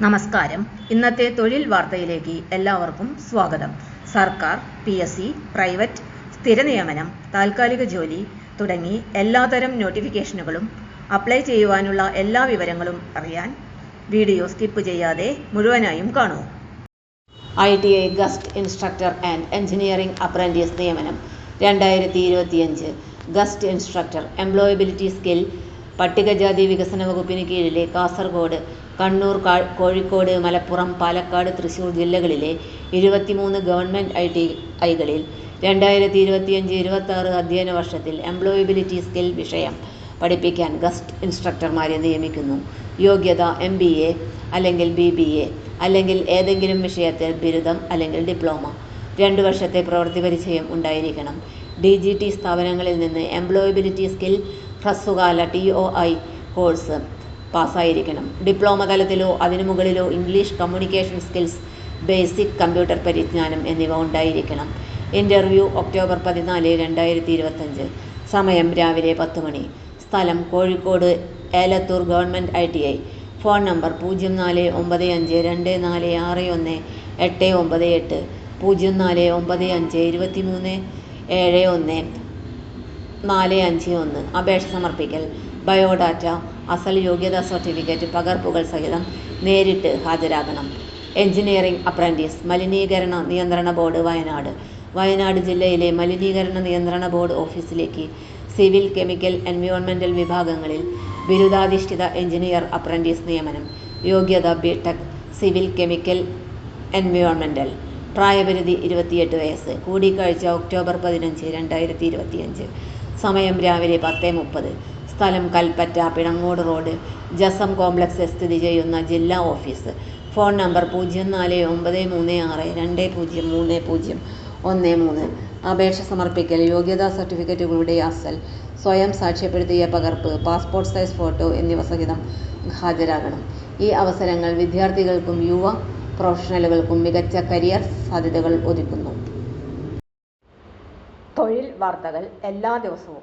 നമസ്കാരം. ഇന്നത്തെ തൊഴിൽ വാർത്തയിലേക്ക് എല്ലാവർക്കും സ്വാഗതം. സർക്കാർ പി എസ് സി പ്രൈവറ്റ് സ്ഥിര നിയമനം താൽക്കാലിക ജോലി തുടങ്ങി എല്ലാതരം നോട്ടിഫിക്കേഷനുകളും അപ്ലൈ ചെയ്യുവാനുള്ള എല്ലാ വിവരങ്ങളും അറിയാൻ വീഡിയോ സ്കിപ്പ് ചെയ്യാതെ മുഴുവനായും കാണൂ. I T I guest instructor and engineering apprentice നിയമനം രണ്ടായിരത്തി ഇരുപത്തിയഞ്ച് ഗസ്റ്റ് ഇൻസ്ട്രക്ടർ എംപ്ലോയബിലിറ്റി സ്കിൽ പട്ടികജാതി വികസന വകുപ്പിന് കീഴിലെ കാസർഗോഡ് കണ്ണൂർ കോഴിക്കോട് മലപ്പുറം പാലക്കാട് തൃശൂർ ജില്ലകളിലെ ഇരുപത്തിമൂന്ന് ഗവൺമെന്റ് ഐ ടി ഐകളിൽ രണ്ടായിരത്തി ഇരുപത്തിയഞ്ച് ഇരുപത്താറ് അധ്യയന വർഷത്തിൽ എംപ്ലോയബിലിറ്റി സ്കിൽ വിഷയം പഠിപ്പിക്കാൻ ഗസ്റ്റ് ഇൻസ്ട്രക്ടർമാരെ നിയമിക്കുന്നു. യോഗ്യത എം ബി എ അല്ലെങ്കിൽ ബി ബി എ അല്ലെങ്കിൽ ഏതെങ്കിലും വിഷയത്തിൽ ബിരുദം അല്ലെങ്കിൽ ഡിപ്ലോമ. രണ്ട് വർഷത്തെ പ്രവൃത്തി പരിചയം ഉണ്ടായിരിക്കണം. ഡി ജി ടി സ്ഥാപനങ്ങളിൽ നിന്ന് എംപ്ലോയബിലിറ്റി സ്കിൽ ഹ്രസ്വകാല ടി ഒ ഐ കോഴ്സ് പാസ്സായിരിക്കണം. ഡിപ്ലോമ തലത്തിലോ അതിനു മുകളിലോ English communication skills basic computer പരിജ്ഞാനം എന്നിവ ഉണ്ടായിരിക്കണം. ഇന്റർവ്യൂ ഒക്ടോബർ പതിനാല് രണ്ടായിരത്തി ഇരുപത്തഞ്ച് സമയം രാവിലെ പത്ത് മണി. സ്ഥലം Kozhikode Elathur government I T I. Phone number പൂജ്യം നാല് ഒമ്പത് അഞ്ച് രണ്ട് നാല് ആറ് ഒന്ന് എട്ട് ഒമ്പത് എട്ട്. പൂജ്യം നാല് ഒമ്പത് അഞ്ച് ഇരുപത്തി മൂന്ന് ഏഴ് ഒന്ന് നാല് അഞ്ച് ഒന്ന്. അപേക്ഷ സമർപ്പിക്കൽ. ബയോഡാറ്റ അസൽ യോഗ്യതാ സർട്ടിഫിക്കറ്റ് പകർപ്പുകൾ സഹിതം നേരിട്ട് ഹാജരാകണം. എഞ്ചിനീയറിംഗ് അപ്രന്റീസ് മലിനീകരണ നിയന്ത്രണ ബോർഡ് വയനാട്. വയനാട് ജില്ലയിലെ മലിനീകരണ നിയന്ത്രണ ബോർഡ് ഓഫീസിലേക്ക് സിവിൽ കെമിക്കൽ എൻവയോൺമെന്റൽ വിഭാഗങ്ങളിൽ ബിരുദാധിഷ്ഠിത എഞ്ചിനീയർ അപ്രന്റീസ് നിയമനം. യോഗ്യത ബി ടെക് സിവിൽ കെമിക്കൽ എൻവയോൺമെന്റൽ പ്രായപരിധി ഇരുപത്തിയെട്ട് വയസ്സ്. കൂടിക്കാഴ്ച ഒക്ടോബർ പതിനഞ്ച് രണ്ടായിരത്തി ഇരുപത്തിയഞ്ച് സമയം രാവിലെ പത്ത് മുപ്പത്. സ്ഥലം കൽപ്പറ്റ പിണങ്ങോട് റോഡ് ജസം കോംപ്ലക്സ് സ്ഥിതി ചെയ്യുന്ന ജില്ലാ ഓഫീസ്. ഫോൺ നമ്പർ പൂജ്യം നാല് ഒമ്പത് മൂന്ന് ആറ് രണ്ട് പൂജ്യം മൂന്ന് പൂജ്യം ഒന്ന് മൂന്ന്. അപേക്ഷ സമർപ്പിക്കൽ യോഗ്യതാ സർട്ടിഫിക്കറ്റുകളുടെ അസൽ സ്വയം സാക്ഷ്യപ്പെടുത്തിയ പകർപ്പ് പാസ്പോർട്ട് സൈസ് ഫോട്ടോ എന്നിവ സഹിതം ഹാജരാകണം. ഈ അവസരങ്ങൾ വിദ്യാർത്ഥികൾക്കും യുവ പ്രൊഫഷണലുകൾക്കും മികച്ച കരിയർ സാധ്യതകൾ ഒരുക്കുന്നു. തൊഴിൽ വാർത്തകൾ എല്ലാ ദിവസവും